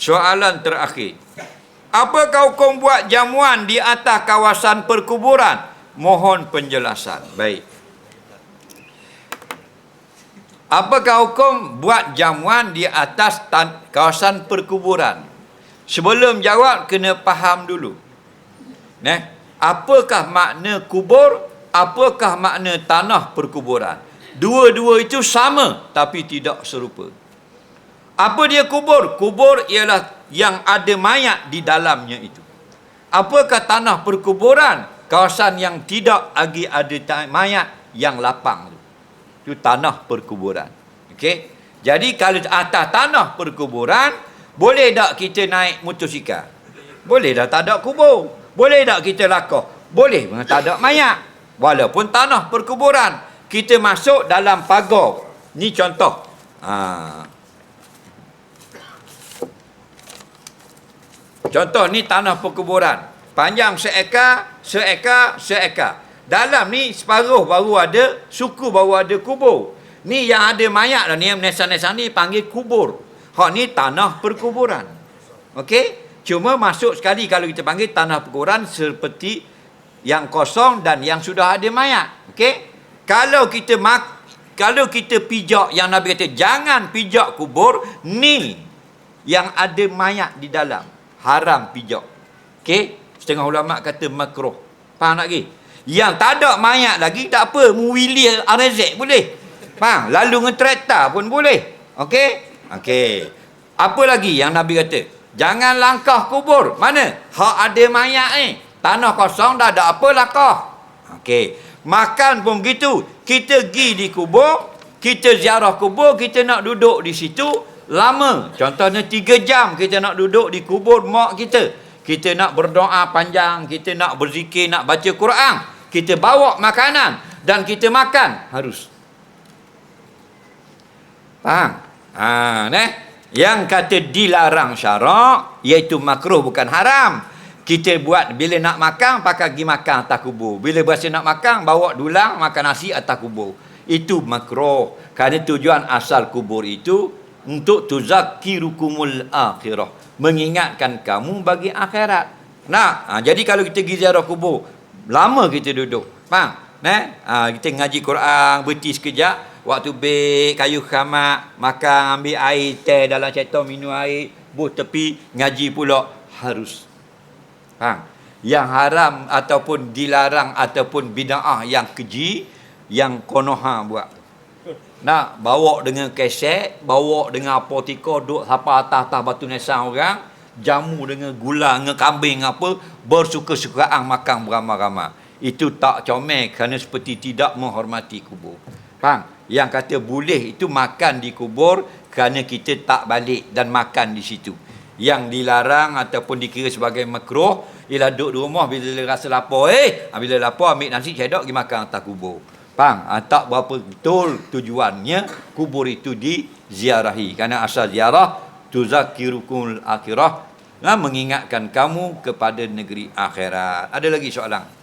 Soalan terakhir. Apakah hukum buat jamuan di atas kawasan perkuburan? Mohon penjelasan. Baik. Apakah hukum buat jamuan di atas tan- kawasan perkuburan? Sebelum jawab, kena faham dulu. Nah, apakah makna kubur? Apakah makna tanah perkuburan? Dua-dua itu sama tapi tidak serupa. Apa dia kubur? Kubur ialah yang ada mayat di dalamnya itu. Apakah tanah perkuburan? Kawasan yang tidak lagi ada mayat yang lapang tu. Itu tanah perkuburan. Okey. Jadi kalau atas tanah perkuburan, boleh tak kita naik motosikal? Boleh dah tak ada kubur. Boleh tak kita lakoh? Boleh, memang tak ada mayat. Walaupun tanah perkuburan, kita masuk dalam pagar. Ni contoh. Ha. Contoh ni tanah perkuburan. Panjang seekar, seekar, seekar. Dalam ni separuh baru ada, suku baru ada kubur. Ni yang ada mayat lah ni, yang nesa-nesa ni panggil kubur. Hak ni tanah perkuburan. Okey? Cuma masuk sekali kalau kita panggil tanah perkuburan seperti yang kosong dan yang sudah ada mayat. Okey? Kalau kita mak kalau kita pijak yang Nabi kata jangan pijak kubur ni yang ada mayat di dalam haram pijak. Okey? Setengah ulama kata makruh. Faham tak lagi? Yang tak ada mayat lagi tak apa, muwili RZ boleh. Faham? Lalu dengan kereta pun boleh. Okey? Okey. Apa lagi yang Nabi kata? Jangan langkah kubur. Mana? Hak ada mayat ni. Tanah kosong dah ada apa langkah. Okey. Makan pun begitu. Kita pergi di kubur, kita ziarah kubur, kita nak duduk di situ lama. Contohnya tiga jam kita nak duduk di kubur mak kita. Kita nak berdoa panjang, kita nak berzikir, nak baca Quran. Kita bawa makanan dan kita makan harus. Faham? Ha, neh. Yang kata dilarang syarak iaitu makruh bukan haram. Kita buat bila nak makan pakai pergi makan atas kubur. Bila berasa nak makan bawa dulang makan nasi atas kubur. Itu makruh. Kerana tujuan asal kubur itu untuk tuzakkirukumul akhirah. Mengingatkan kamu bagi akhirat. Nah, ha, jadi kalau kita pergi ziarah kubur, lama kita duduk. Faham? Nah, ha, kita ngaji Quran, berhenti sekejap, waktu beg, kayu khamak, makan, ambil air, teh dalam cetok, minum air, buh tepi, ngaji pula harus. Faham? Yang haram ataupun dilarang ataupun bida'ah yang keji, yang konoha buat. Nak bawa dengan keset, bawa dengan apotika, duduk sapa atas-atas batu nesang orang, jamu dengan gula, dengan kambing apa, bersuka-sukaan makan beramai-ramai. Itu tak comel kerana seperti tidak menghormati kubur. Faham? Yang kata boleh itu makan di kubur kerana kita tak balik dan makan di situ. Yang dilarang ataupun dikira sebagai makruh ialah duduk di rumah bila rasa lapar. Eh, bila lapar ambil nasi cedok pergi makan atas kubur. Faham? Ha, tak berapa betul tujuannya kubur itu diziarahi. Kerana asal ziarah tuzakirukumul akhirah. Ha, mengingatkan kamu kepada negeri akhirat. Ada lagi soalan?